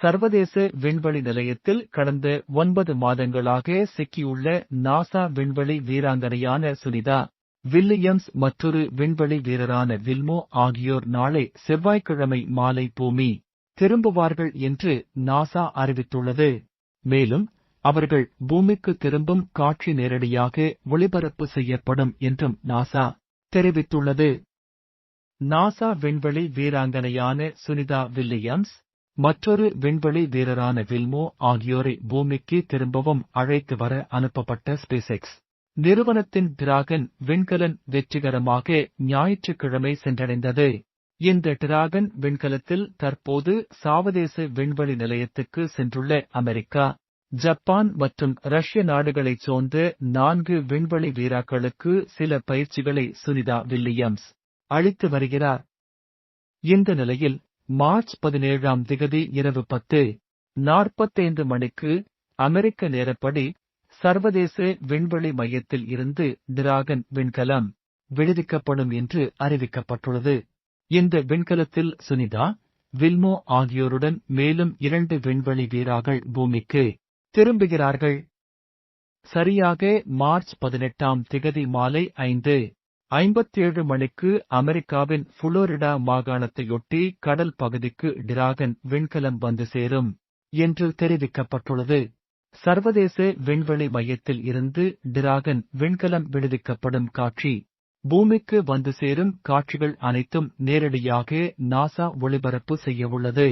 சர்வதேச விண்வெளி நிலையத்தில் கடந்த ஒன்பது மாதங்களாக சிக்கியுள்ள நாசா விண்வெளி வீராங்கனையான சுனிதா வில்லியம்ஸ் மற்றொரு விண்வெளி வீரரான வில்மோ ஆகியோர் நாளை செவ்வாய்க்கிழமை மாலை பூமி திரும்புவார்கள் என்று நாசா அறிவித்துள்ளது. மேலும் அவர்கள் பூமிக்கு திரும்பும் காட்சி நேரடியாக ஒளிபரப்பு செய்யப்படும் என்றும் நாசா தெரிவித்துள்ளது. நாசா விண்வெளி வீராங்கனையான சுனிதா வில்லியம்ஸ் மற்றொரு விண்வெளி வீரரான வில்மோ ஆகியோரை பூமிக்கு திரும்பவும் அழைத்து வர அனுப்பப்பட்ட ஸ்பேஸ்எக்ஸ். நிறுவனத்தின் டிராகன் விண்கலன் வெற்றிகரமாக ஞாயிற்றுக்கிழமை சென்றடைந்தது. இந்த டிராகன் விண்கலத்தில் தற்போது சாவதேச விண்வெளி நிலையத்துக்கு சென்றுள்ள அமெரிக்கா ஜப்பான் மற்றும் ரஷ்ய நாடுகளைச் சேர்ந்த நான்கு விண்வெளி வீராக்களுக்கு சில பயிற்சிகளை சுனிதா வில்லியம்ஸ் அளித்து வருகிறார். இந்த நிலையில் மார்ச் பதினேழாம் திகதி இரவு பத்து நாற்பத்தைந்து மணிக்கு அமெரிக்க நேரப்படி சர்வதேச விண்வெளி மையத்தில் இருந்து டிராகன் விண்கலம் விடுவிக்கப்படும் என்று அறிவிக்கப்பட்டுள்ளது. இந்த விண்கலத்தில் சுனிதா வில்மோ ஆகியோருடன் மேலும் இரண்டு விண்வெளி வீரார்கள் பூமிக்கு திரும்புகிறார்கள். சரியாக மார்ச் பதினெட்டாம் திகதி மாலை ஐந்து ஐம்பத்தேழு மணிக்கு அமெரிக்காவின் புளோரிடா மாகாணத்தையொட்டி கடல் பகுதிக்கு டிராகன் விண்கலம் வந்து சேரும் என்று தெரிவிக்கப்பட்டுள்ளது. சர்வதேச விண்வெளி மையத்தில் இருந்து டிராகன் விண்கலம் விடுவிக்கப்படும் காட்சி. பூமிக்கு வந்து சேரும் காட்சிகள் அனைத்தும் நேரடியாக நாசா ஒளிபரப்பு செய்யவுள்ளது.